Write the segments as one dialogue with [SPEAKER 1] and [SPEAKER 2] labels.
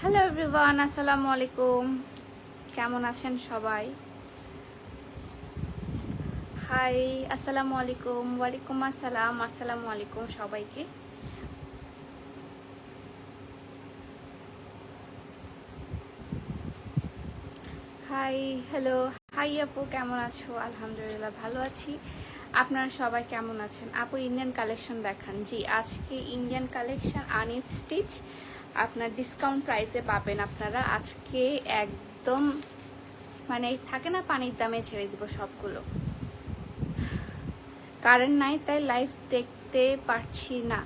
[SPEAKER 1] Hello everyone আসসালামু আলাইকুম কেমন আছেন সবাই? হাই আসসালামু আলাইকুম ওয়ালাইকুম আসসালাম আসসালামু আলাইকুম সবাইকে। হাই হ্যালো হাই আপু, কেমন আছো? আলহামদুলিল্লাহ, ভালো আছি। আপনারা সবাই কেমন আছেন? আপু ইন্ডিয়ান কালেকশন দেখান। জি, আজকে ইন্ডিয়ান কালেকশন আনিস স্টিচ আপনার ডিসকাউন্ট প্রাইসে পাবেন আপনারা। আজকে একদম মানে থাকে না পানির দামে ছেড়ে দিব সবগুলো? কারেন্ট নাই, তাই লাইভ দেখতে পারছি না।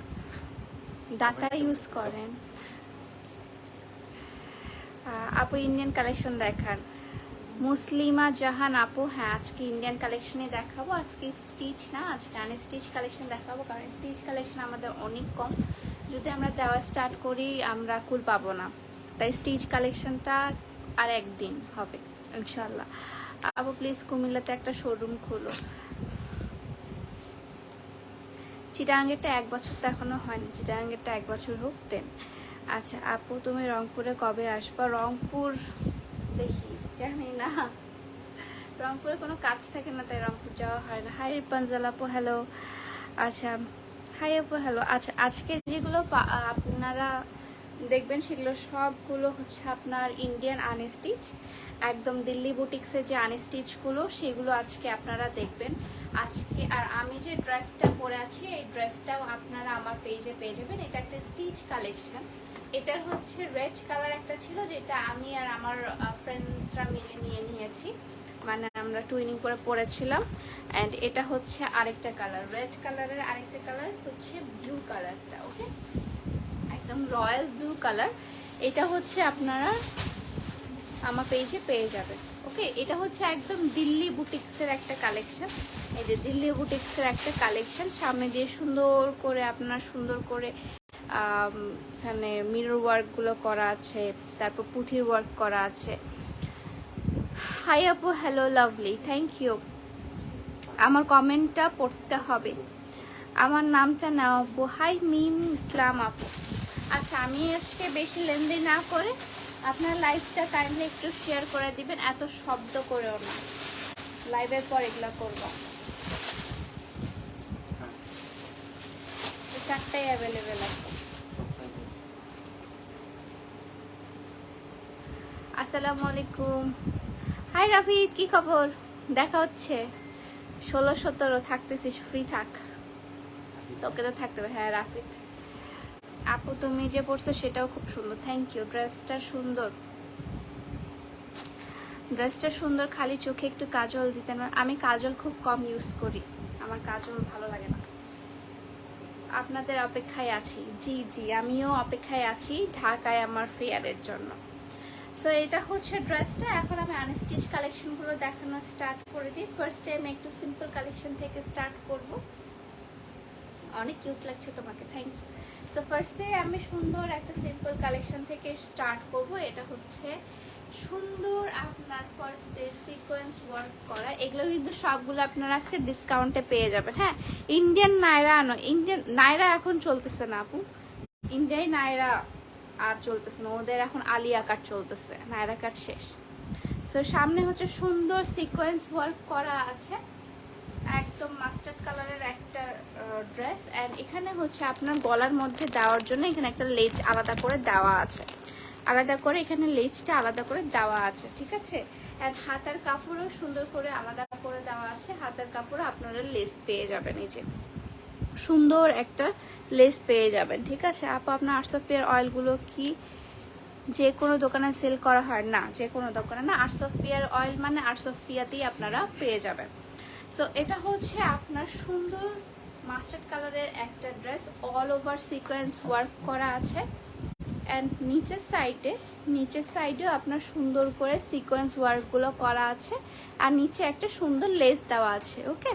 [SPEAKER 1] ডাটা ইউজ করেন। আপু ইন্ডিয়ান কালেকশন দেখান। মুসলিমা জাহান আপু হ্যাঁ আজকে ইন্ডিয়ান কালেকশনে দেখাবো। আজকে স্টিচ না, আজকে আন স্টিচ কালেকশন দেখাবো। কারণ স্টিচ কালেকশন আমাদের অনেক কম। যদি আমরা দেওয়া স্টার্ট করি, আমরা কুল পাবো না। তাই স্টিচ কালেকশনটা আর একদিন হবে ইনশাল্লাহ আপু প্লিজ কুমিল্লাতে একটা শোরুম খুলো। চিটাঙ্গেরটা এক বছর তো এখনও হয়নি। চিটাঙ্গেরটা এক বছর হোক দেন আচ্ছা আপু, তুমি রংপুরে কবে আসবা? রংপুর, দেখি। জানি না। রংপুরে কোনো কাজ থাকে না, তাই রংপুর যাওয়া হয় না। হাই পাঞ্জাল আপু হ্যালো আচ্ছা হাই আপু হ্যালো আচ্ছা আজকে যেগুলো আপনারা দেখবেন সেগুলো সবগুলো হচ্ছে আপনার ইন্ডিয়ান আনস্টিচ একদম দিল্লি বুটিক্সের যে আনস্টিচগুলো সেগুলো আজকে আপনারা দেখবেন। আজকে, আর আমি যে ড্রেসটা পরে আছি, এই ড্রেসটাও আপনারা আমার পেজে পেয়ে যাবেন। এটা একটা স্টিচ কালেকশন এটার হচ্ছে রেড কালার একটা ছিল, যেটা আমি আর আমার ফ্রেন্ডসরা মিলে নিয়ে নিয়েছি। মানে আমরা টুইনিং করে পরেছিলাম। অ্যান্ড এটা হচ্ছে আরেকটা কালার রেড কালারের আরেকটা কালার হচ্ছে ব্লু কালারটা ওকে একদম রয়্যাল ব্লু কালার এটা হচ্ছে আপনারা আমার পেজে পেয়ে যাবেন ওকে এটা হচ্ছে একদম দিল্লি বুটিক্সের একটা কালেকশন এই যে দিল্লি বুটিক্সের একটা কালেকশন সামনে দিয়ে সুন্দর করে, আপনার সুন্দর করে এখানে মিরর ওয়ার্কগুলো করা আছে তারপর পুঁথির ওয়ার্ক করা আছে। হাই আপু হ্যালো লাভলি থ্যাংক ইউ আমার কমেন্টটা পড়তে হবে। আমার নামটা নাও আপু। হাই মিম ইসলাম আপু। আচ্ছা আমি আজকে বেশি লেনদেন না করে আপনার লাইভটা কাইন্ডলি একটু শেয়ার করে দিবেন এত শব্দ করেও না। লাইভের পর এগুলো করব। তো চারটাই অ্যাভেলেবেল আছে। আসসালামু আলাইকুম। হাই রাফিদ, কি খবর? দেখা হচ্ছে। ষোলো, সতেরো, থাকতেছিস ফ্রি থাক। তোকে তো থাকতে হবে। হ্যাঁ রাফিদ। আপু, তুমি যে পড়ছো সেটাও খুব সুন্দর। থ্যাংক ইউ ড্রেসটা সুন্দর। ড্রেসটা সুন্দর, খালি চোখে একটু কাজল দিতে না। আমি কাজল খুব কম ইউজ করি। আমার কাজল ভালো লাগে না। আপনাদের অপেক্ষায় আছি। জি জি, আমিও অপেক্ষায় আছি ঢাকায় আমার ফেয়ারের জন্য। সো এটা হচ্ছে ড্রেসটা এখন আমি আনস্টিচ কালেকশনগুলো দেখানো স্টার্ট করে দিই। ফার্স্ট টাইম একটু সিম্পল কালেকশন থেকে স্টার্ট করব। অনেক কিউট লাগছে তোমাকে থ্যাংক ইউ সো ফার্স্টে আমি সুন্দর একটা সিম্পল কালেকশন থেকে স্টার্ট করব। এটা হচ্ছে সুন্দর আপনার ফার্স্টে সিকোয়েন্স ওয়ার্ক করা। এগুলো কিন্তু সবগুলো আপনারা আজকে ডিসকাউন্টে পেয়ে যাবেন। হ্যাঁ ইন্ডিয়ান নায়রা আনো। ইন্ডিয়ান নায়রা এখন চলতেছে না আপু। ইন্ডিয়ায় নায়রা আর চলতেছে না। ওদের এখন আলিয়া কাট চলতেছে, নায়রা কাট শেষ। সো সামনে হচ্ছে সুন্দর সিকোয়েন্স ওয়ার্ক করা আছে। একদম মাস্টার্ড কালারের একটা ড্রেস অ্যান্ড এখানে হচ্ছে আপনার গলার মধ্যে দেওয়ার জন্য এখানে একটা লেজ আলাদা করে দেওয়া আছে। আলাদা করে এখানে লেজটা আলাদা করে দেওয়া আছে, ঠিক আছে? অ্যান্ড হাতার কাপড়ও সুন্দর করে আলাদা করে দেওয়া আছে। হাতার কাপড়ও আপনারা লেস পেয়ে যাবেন এই যে। সুন্দর একটা লেস পেয়ে যাবেন, ঠিক আছে? আপু, আপনার আটশো পেয়ার অয়েলগুলো কি যে কোনো দোকানে সেল করা হয়? না, যে কোনো দোকানে না। অফ পিয়ার অয়েল মানে অফ পিয়াতেই আপনারা পেয়ে যাবেন। সো এটা হচ্ছে আপনার সুন্দর মাস্টার্ড কালারের একটা dress all over sequence work করা আছে। অ্যান্ড নিচের সাইডে নিচের সাইডেও আপনার সুন্দর করে সিকোয়েন্স ওয়ার্কগুলো করা আছে। আর নিচে একটা সুন্দর লেস দেওয়া আছে ওকে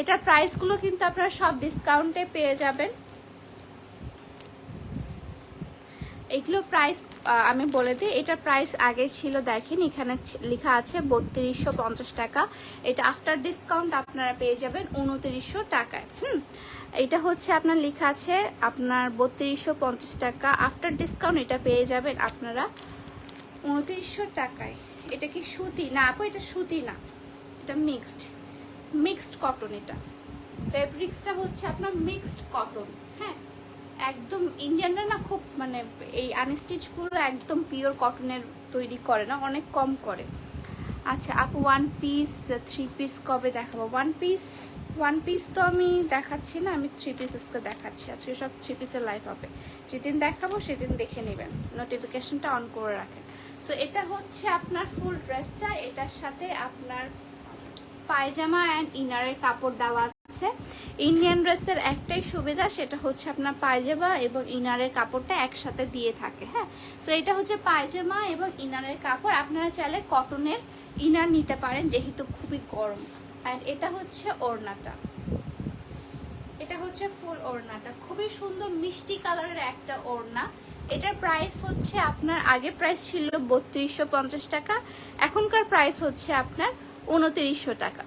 [SPEAKER 1] এটার প্রাইসগুলো কিন্তু আপনারা সব ডিসকাউন্টে পেয়ে যাবেন। এগুলো প্রাইস আমি বলে দিই, এটার প্রাইস আগে ছিল দেখেন, এখানে লেখা আছে বত্রিশশো পঞ্চাশ টাকা। এটা আফটার ডিসকাউন্ট আপনারা পেয়ে যাবেন উনত্রিশশো টাকায়, হুম? এটা হচ্ছে আপনার লেখা আছে আপনার বত্রিশশো পঞ্চাশ টাকা। আফটার ডিসকাউন্ট এটা পেয়ে যাবেন আপনারা উনত্রিশশো টাকায়। এটা কি সুতি? না আপু, এটা সুতি না। এটা মিক্সড মিক্সড কটন এটা। ফেব্রিক্সটা হচ্ছে আপনার মিক্সড কটন হ্যাঁ? একদম ইন্ডিয়ানরা না খুব মানে এই আনস্টিচগুলো একদম পিওর কটনের তৈরি করে না, অনেক কম করে। আচ্ছা আপু ওয়ান পিস থ্রি পিস কবে দেখাবো? ওয়ান পিস ওয়ান পিস তো আমি দেখাচ্ছি না, আমি থ্রি পিসেসকে দেখাচ্ছি। আজকে সব থ্রি পিসের লাইভ হবে। যেদিন দেখাবো, সেদিন দেখে নেবেন। নোটিফিকেশনটা অন করে রাখেন। সো এটা হচ্ছে আপনার ফুল ড্রেসটা এটার সাথে আপনার পায়জামা অ্যান্ড ইনারের কাপড় দেওয়া আছে। ইন্ডিয়ান ড্রেসের একটাই সুবিধা, সেটা হচ্ছে আপনার পায়জামা এবং ইনারের কাপড়টা একসাথে দিয়ে থাকে হ্যাঁ? সো এটা হচ্ছে পায়জামা এবং ইনারের কাপড়। আপনারা চাইলে কটনের ইনার নিতে পারেন, যেহেতু খুবই গরম। অ্যান্ড এটা হচ্ছে ওড়নাটা। এটা হচ্ছে ফুল ওড়নাটা। খুবই সুন্দর মিষ্টি কালারের একটা ওড়না। এটার প্রাইস হচ্ছে আপনার, আগে প্রাইস ছিল বত্রিশশো টাকা। এখনকার প্রাইস হচ্ছে আপনার উনত্রিশশো টাকা।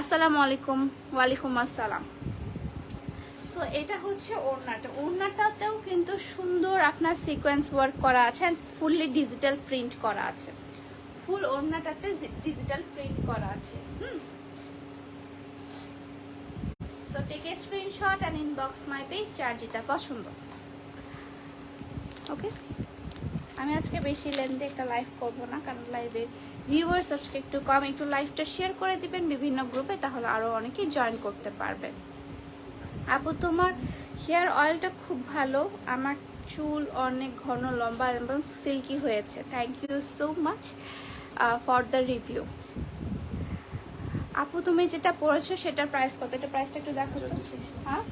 [SPEAKER 1] আসসালামু আলাইকুম, ওয়ালাইকুম আসসালাম। তো এটা হচ্ছে ওড়নাটা। ওড়নাটাতেও কিন্তু সুন্দর আপনার সিকোয়েন্স ওয়ার্ক করা আছে অ্যান্ড ফুললি ডিজিটাল প্রিন্ট করা আছে। ফুল ওড়নাটাতে ডিজিটাল প্রিন্ট করা আছে। হুম। So take a screenshot and inbox my page যার যেটা পছন্দ। ওকে আমি আজকে বেশি লেন্থে একটা লাইভ করব না কারণ লাইভে ভিউয়ার্স আজকে একটু কম একটু লাইভটা শেয়ার করে দিবেন বিভিন্ন গ্রুপে তাহলে আরও অনেকেই জয়েন করতে পারবেন। আপু তোমার হেয়ার অয়েলটা খুব ভালো। আমার চুল অনেক ঘন লম্বা এবং সিল্কি হয়েছে। Thank you so much for the review আপু তুমি যেটা পড়েছো সেটার প্রাইস কত? এটা প্রাইসটা একটু দেখো তো। হ্যাঁ?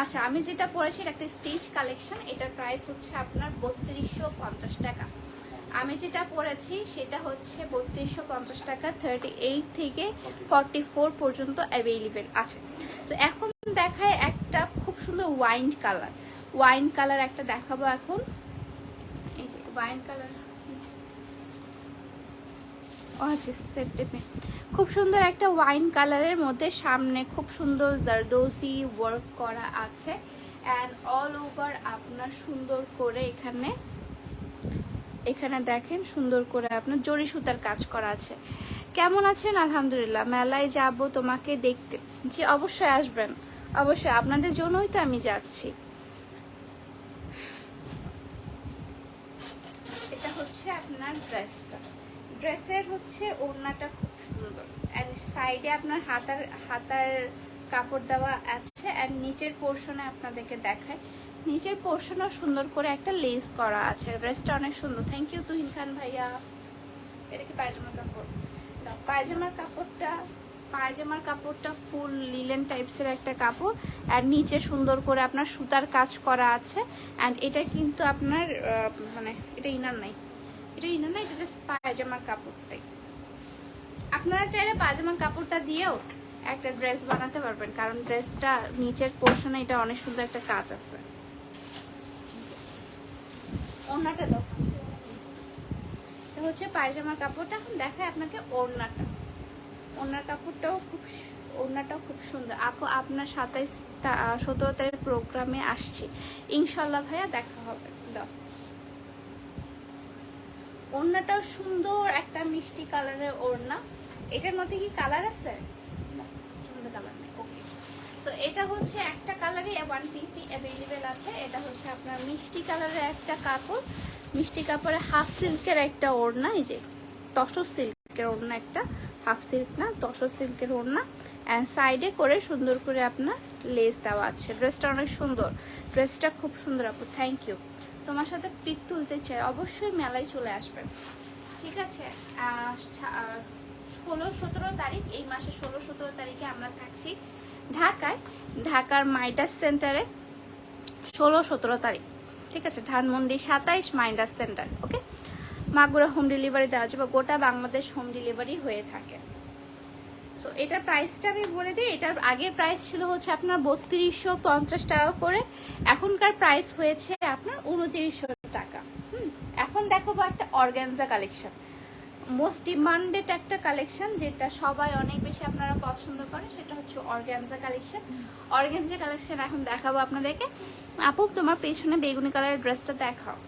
[SPEAKER 1] আচ্ছা আমি যেটা পড়েছি, এটা একটা স্টিচ কালেকশন। এটার প্রাইস হচ্ছে আপনার বত্রিশশো পঞ্চাশ টাকা। আমি যেটা পড়েছি, সেটা হচ্ছে বত্রিশশো পঞ্চাশ টাকা থার্টি এইট থেকে ফর্টি ফোর পর্যন্ত অ্যাভেলেবেল আছে। তো এখন দেখায় একটা খুব সুন্দর ওয়াইন কালার ওয়াইন কালার একটা দেখাবো এখন। এই যে ওয়াইন কালার ও আচ্ছা সেপ্টেম্বর খুব সুন্দর একটা ওয়াইন কালারের মধ্যে সামনে খুব সুন্দর জারদোসি ওয়ার্ক করা আছে অ্যান্ড অল ওভার আপনার সুন্দর করে এখানে এখানে দেখেন সুন্দর করে আপনার জরি সুতার কাজ করা আছে। কেমন আছেন? আলহামদুলিল্লাহ, মেলায় যাব তোমাকে দেখতে। যে অবশ্যই আসবেন। অবশ্যই আপনাদের জন্যই তো আমি যাচ্ছি। এটা হচ্ছে আপনার ড্রেসটা ড্রেসের হচ্ছে ওড়নাটা খুব সুন্দর। অ্যান্ড সাইডে আপনার হাতার হাতার কাপড় দেওয়া আছে অ্যান্ড নিচের পোর্শনে আপনাদেরকে দেখায়। নিচের পোর্শনও সুন্দর করে একটা লেস করা আছে। ড্রেসটা অনেক সুন্দর। থ্যাংক ইউ তুহিন খান ভাইয়া। এটা কি পায়জামার কাপড়? পায়জামার কাপড়টা পায়জামার কাপড়টা ফুল লিলেন টাইপসের একটা কাপড়। আর নিচে সুন্দর করে আপনার সুতার কাজ করা আছে। অ্যান্ড এটা কিন্তু আপনার মানে এটা ইনার নাই। এটা ইনার না, এটা জাস্ট পায়জামার কাপড়টাই। আপনারা চাইলে পায়জামার কাপড়টা দিয়েও একটা ড্রেস বানাতে পারবেন, কারণ ড্রেসটা নিচের পোর্শনে এটা অনেক সুন্দর একটা কাজ আছে। ওড়নাটা দাও। এটা হচ্ছে পায়জামার কাপড়টা, এখন দেখায় আপনাকে ওড়নাটা। ওড়নার কাপড়টাও খুব ওড়নাটাও খুব সুন্দর। আপু, আপনার সাতাইশ সতেরো তারিখ প্রোগ্রামে আসছি। ইনশাল্লাহ ভাইয়া দেখা হবে। দাও। ওড়নাটাও সুন্দর একটা মিষ্টি কালারের ওড়না। এটার মধ্যে কি কালার আছে? কালার নেই ওকে সো এটা হচ্ছে একটা কালারই ওয়ান পিসি অ্যাভেলেবেল আছে। এটা হচ্ছে আপনার মিষ্টি কালারের একটা কাপড়। মিষ্টি কাপড়ে হাফ সিল্কের একটা ওড়না এই যে তসর সিল্কের ওড়না একটা। হাফ সিল্ক না তসর সিল্কের ওড়না। অ্যান্ড সাইডে করে সুন্দর করে আপনার লেস দেওয়া আছে। ড্রেসটা অনেক সুন্দর। ড্রেসটা খুব সুন্দর আপু থ্যাংক ইউ তোমার সাথে পিক তুলতে চাই, অবশ্যই মেলায় চলে আসবে। ঠিক আছে? ষোলো, সতেরো তারিখ, এই মাসে ষোলো, সতেরো তারিখে আমরা থাকছি ঢাকায়, ঢাকার মাইডাস সেন্টারে, ষোলো, সতেরো তারিখ। ঠিক আছে? ধানমন্ডি সাতাইশ মাইন্ডাস centre, okay? Magura home delivery দেওয়া যাবে, গোটা বাংলাদেশ হোম ডেলিভারি হয়ে থাকে। সো এটার প্রাইসটা আমি বলে দিই। এটার আগে প্রাইস ছিল হচ্ছে আপনার বত্রিশশো পঞ্চাশ টাকা করে। এখনকার প্রাইস হয়েছে আপনার উনত্রিশশো টাকা। হুম, এখন দেখো একটা অর্গ্যানজা কালেকশন মোস্ট ডিমান্ডেড একটা কালেকশন যেটা সবাই অনেক বেশি আপনারা পছন্দ করেন, সেটা হচ্ছে অর্গ্যানজা কালেকশন অর্গ্যানজা কালেকশন এখন দেখাবো আপনাদেরকে। আপু, তোমার পেছনে বেগুনি কালারের ড্রেসটা দেখাও।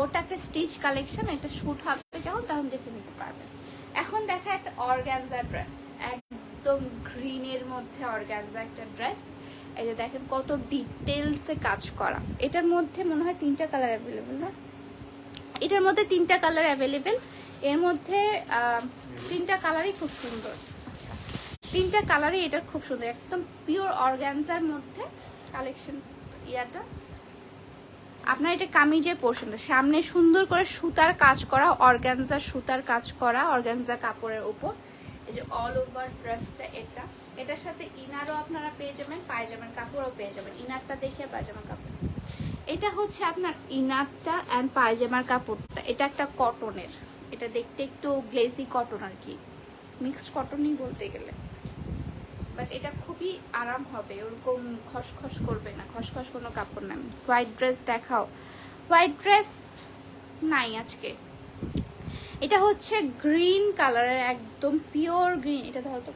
[SPEAKER 1] ওটা একটা স্টিচ কালেকশন এটা শ্যুট হবে যখন, তখন দেখে নিতে পারবে এখন দেখা একটা অর্গ্যানজা ড্রেস একদম গ্রিনের মধ্যে অর্গ্যানজা একটা ড্রেস এই যে দেখেন কত ডিটেলসে কাজ করা। এটার মধ্যে মনে হয় তিনটা কালার অ্যাভেলেবেল না? এটার মধ্যে তিনটা কালার অ্যাভেলেবেল এর মধ্যে তিনটা কালারই খুব সুন্দর। আচ্ছা তিনটা কালারই এটার খুব সুন্দর। একদম পিওর অর্গ্যানজার মধ্যে কালেকশন ইয়াটা। আপনার এটা কামিজের পোর্শনটা সামনে সুন্দর করে সুতার কাজ করা অর্গানজার সুতার কাজ করা অর্গানজা কাপড়ের উপর। এই যে অল ওভার ড্রেসটা এটা। এটার সাথে ইনারও আপনারা পেয়ে যাবেন, পায়জামার কাপড়ও পেয়ে যাবেন। ইনারটা দেখে পায়জামার কাপড়। এটা হচ্ছে আপনার ইনারটা অ্যান্ড পায়জামার কাপড়টা। এটা একটা কটনের এটা দেখতে একটু গ্লেজি কটন আর কি। মিক্সড কটনই বলতে গেলে। বাট এটা খুবই আরাম হবে, ওরকম খসখস করবে না, খসখস কোনো কাপড় না। হোয়াইট ড্রেস দেখাও। হোয়াইট ড্রেস নাই আজকে। এটা হচ্ছে গ্রিন কালারের একদম পিওর গ্রিন এটা ধরো তো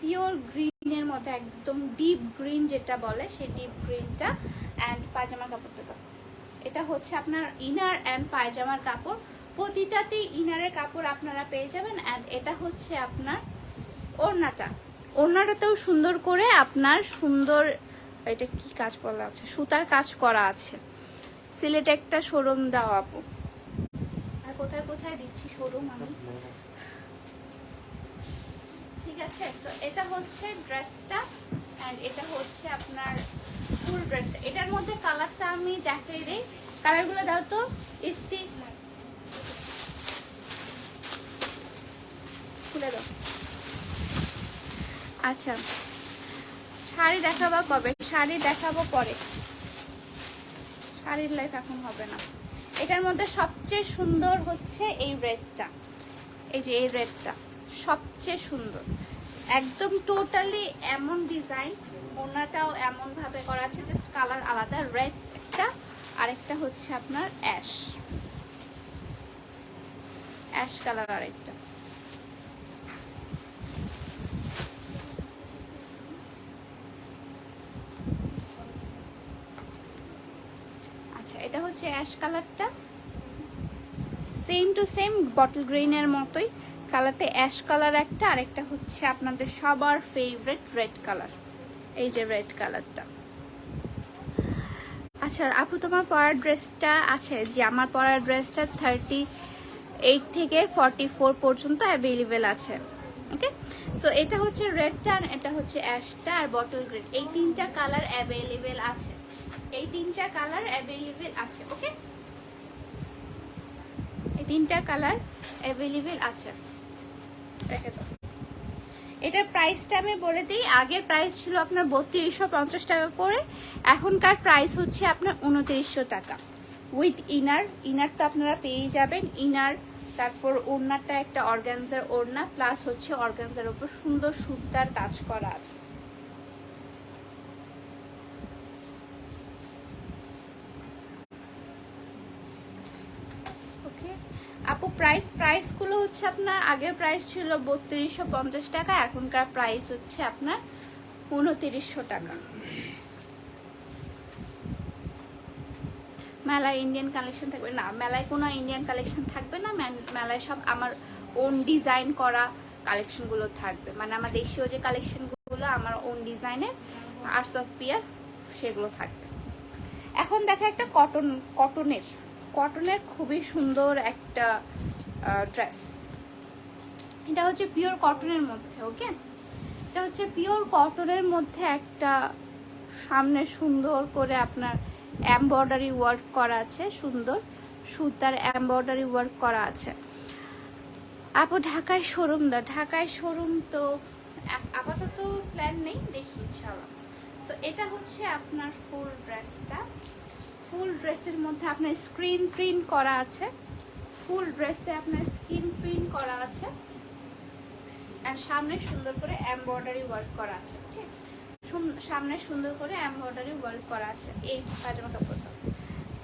[SPEAKER 1] পিওর গ্রিনের মতো, একদম ডিপ গ্রিন যেটা বলে, সেই ডিপ গ্রিনটা অ্যান্ড পায়জামা কাপড়টা। এটা হচ্ছে আপনার ইনার অ্যান্ড পায়জামার কাপড়। প্রতিটাতেই ইনারের কাপড় আপনারা পেয়ে যাবেন অ্যান্ড এটা হচ্ছে আপনার ওড়নাটা। ওড়নাটাতেও সুন্দর করে আপনার সুন্দর, এটা কি কাজ বলা আছে? সুতার কাজ করা আছে। সিলেটে একটা শোরুম দাও আপু। আর কোথায় কোথায় দিচ্ছি শোরুম আমি? ঠিক আছে, so এটা হচ্ছে ড্রেসটা অ্যান্ড এটা হচ্ছে আপনার ফুল ড্রেস এটার মধ্যে কালারটা আমি দেখাই দিই। কালারগুলো দাও তো, ইফতি। খুলে দাও। আচ্ছা। শাড়ি দেখাবো কবে? শাড়ি দেখাবো পরে। শাড়ির লাইফ এখন হবে না। এটার মধ্যে সবচেয়ে সুন্দর হচ্ছে এই রেডটা এই যে এই রেডটা সবচেয়ে সুন্দর। একদম টোটালি এমন ডিজাইন ওনাটাও এমন ভাবে করা আছে জাস্ট কালার আলাদা। রেড একটা, আরেকটা হচ্ছে আপনার অ্যাশ অ্যাশ কালার আরেকটা আচ্ছা এটা হচ্ছে অ্যাশ কালারটা সেম টু সেম বটল গ্রিনের মতোই। কালারটা অ্যাশ কালার একটা, আরেকটা হচ্ছে আপনাদের সবার ফেভারিট রেড কালার এই যে রেড কালারটা আচ্ছা আপু, তোমার পরার ড্রেসটা আছে? যে আমার পরার ড্রেসটা থার্টি এইট থেকে ফর্টি ফোর পর্যন্ত অ্যাভেলেবেল আছে। ওকে সো এটা হচ্ছে রেডটা আর এটা হচ্ছে অ্যাশটা আর বটল গ্রিন এই তিনটা কালার অ্যাভেলেবেল আছে। এই তিনটা কালার অ্যাভেলেবেল আছে ওকে এই তিনটা কালার অ্যাভেলেবেল আছে। রেখে দাও। এটার প্রাইসটা আমি বলে দিই, আগের প্রাইস ছিল আপনার বত্রিশশো পঞ্চাশ টাকা করে, এখনকার প্রাইস হচ্ছে আপনার উনত্রিশশো টাকা। উইথ ইনার ইনার তো আপনারা পেয়ে যাবেন ইনার তারপর ওড়নাটা একটা অর্গানজার ওড়না প্লাস হচ্ছে অর্গানজার উপর সুন্দর সুতার কাজ করা আছে ওকে আপু প্রাইস প্রাইসগুলো হচ্ছে আপনার, আগের প্রাইস ছিল বত্রিশশো পঞ্চাশ টাকা, এখনকার প্রাইস হচ্ছে আপনার উনতিরিশশো টাকা। মেলায় ইন্ডিয়ান কালেকশন থাকবে। না, মেলায় কোনো ইন্ডিয়ান কালেকশন থাকবে না মেলায় সব আমার ওন ডিজাইন করা কালেকশনগুলো থাকবে। মানে আমার দেশীয় যে কালেকশনগুলো আমার ওন ডিজাইনের আর্টস অফ পিয়ার সেগুলো থাকবে। এখন দেখা একটা কটন কটনের কটনের খুবই সুন্দর একটা ড্রেস এটা হচ্ছে পিওর কটনের মধ্যে ওকে এটা হচ্ছে পিওর কটনের মধ্যে একটা সামনে সুন্দর করে আপনার এমব্রয়ডারি ওয়ার্ক করা আছে, সুন্দর। সুতার এমব্রয়ডারি ওয়ার্ক করা আছে। আপু, ঢাকায় শোরুম দা, ঢাকায় শোরুম তো আপ- আপাতত প্ল্যান নেই, দেখি ইনশাল্লাহ সো এটা হচ্ছে আপনার ফুল ড্রেসটা ফুল ড্রেসের মধ্যে আপনার স্ক্রিন প্রিন্ট করা আছে। ফুল ড্রেসে আপনার স্ক্রিন প্রিন্ট করা আছে। আর সামনে সুন্দর করে এমব্রয়ডারি ওয়ার্ক করা আছে, ঠিক? সামনে সুন্দর করে এমব্রয়ডারি ওয়ার্ক করা আছে, এই পায়জামা কাপড়টা।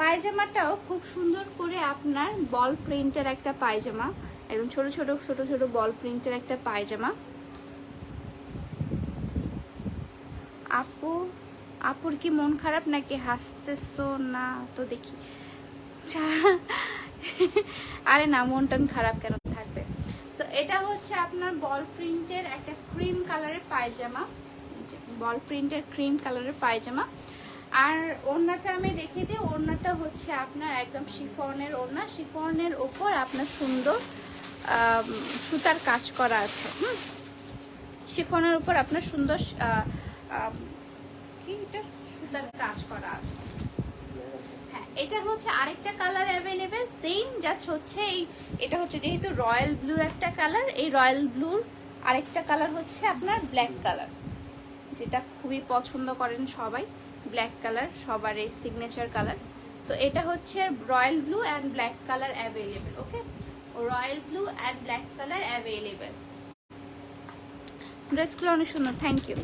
[SPEAKER 1] পায়জামাটাও খুব সুন্দর করে আপনার বল প্রিন্টের একটা পায়জামা, একদম ছোট ছোট ছোট ছোট বল প্রিন্টের একটা পায়জামা। আপু আপুর কি মন খারাপ নাকি? হাসতেছো না? তো দেখি। আরে না, মন টন খারাপ কেন? থাকবে। তো এটা হচ্ছে আপনার বল প্রিন্টের একটা ক্রিম কালারের পায়জামা। বল প্রিন্টের ক্রিম কালারের পায়জামা। আর ওড়নাটা আমি দেখে দিই। ওড়নাটা হচ্ছে আপনার একদম শিফনের ওড়না। শিফনের ওপর আপনার সুন্দর সুতার কাজ করা আছে। হুম? শিফনের উপর আপনার সুন্দর কি? এটা সুতার কাজ করা আছে। হ্যাঁ এটা হচ্ছে আরেকটা কালার অ্যাভেলেবেল সেম জাস্ট হচ্ছে এই, এটা হচ্ছে যেহেতু রয়্যাল ব্লু একটা কালার এই রয়্যাল ব্লুর আরেকটা কালার হচ্ছে আপনার ব্ল্যাক কালার যেটা খুবই পছন্দ করেন সবাই ব্ল্যাক কালার সবার এই সিগনেচার কালার সো এটা হচ্ছে royal blue and black colour available okay royal blue and black colour available ড্রেসগুলো অনেক সুন্দর থ্যাংক ইউ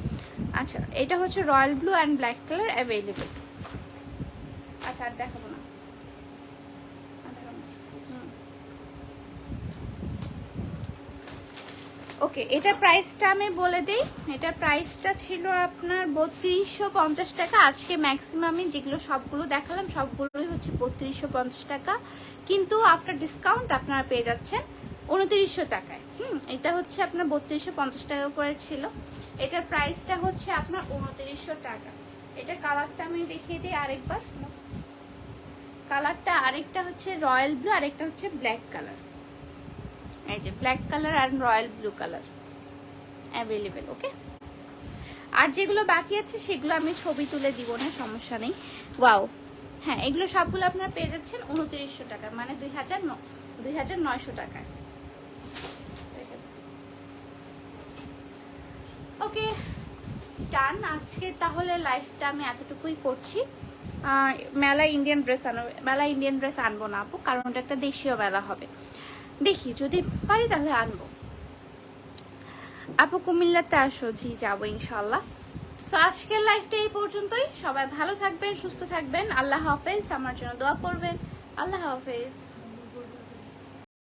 [SPEAKER 1] আচ্ছা এটা হচ্ছে royal blue and black colour available আচ্ছা আর দেখাবো না। ওকে এটা প্রাইসটা আমি বলে দিই। এটা প্রাইসটা ছিল আপনার বত্রিশশো পঞ্চাশ টাকা। আজকে ম্যাক্সিমামই যেগুলো সবগুলো দেখালাম, সবগুলোই হচ্ছে বত্রিশশো পঞ্চাশ টাকা। কিন্তু আফটার ডিসকাউন্ট আপনারা পেয়ে যাচ্ছেন উনত্রিশশো টাকায়। হুম, এটা হচ্ছে আপনার বত্রিশশো পঞ্চাশ টাকা করে ছিল। এটার প্রাইসটা হচ্ছে আপনার উনত্রিশশো টাকা। এটা কালারটা আমি দেখিয়ে দিই আরেকবার। কালারটা আরেকটা হচ্ছে রয়্যাল ব্লু আরেকটা হচ্ছে ব্ল্যাক কালার এই যে ব্ল্যাক কালার আর royal blue colour available okay আর যেগুলো বাকি আছে, সেগুলো আমি ছবি তুলে দিব না, সমস্যা নেই। ওয়াও হ্যাঁ এগুলো সবগুলো আপনারা পেয়ে যাচ্ছেন উনত্রিশশো টাকা মানে দুই হাজার দুই হাজার নয়শো টাকায়। ওকে, ডান, আজকে তাহলে লাইফটা আমি এতটুকুই করছি। মেলা ইন্ডিয়ান ড্রেস আনো মেলা ইন্ডিয়ান ড্রেস আনব না আপু, কারণ ওটা একটা দেশীয় মেলা হবে। দেখি, যদি পারি তাহলে আনব। আপু, কুমিল্লাতে আসো, জি, যাব ইনশাল্লাহ সো আজকের লাইফটা এই পর্যন্তই। সবাই ভালো থাকবেন, সুস্থ থাকবেন। আল্লাহ হাফেজ, আমার জন্য দোয়া করবেন। আল্লাহ হাফেজ।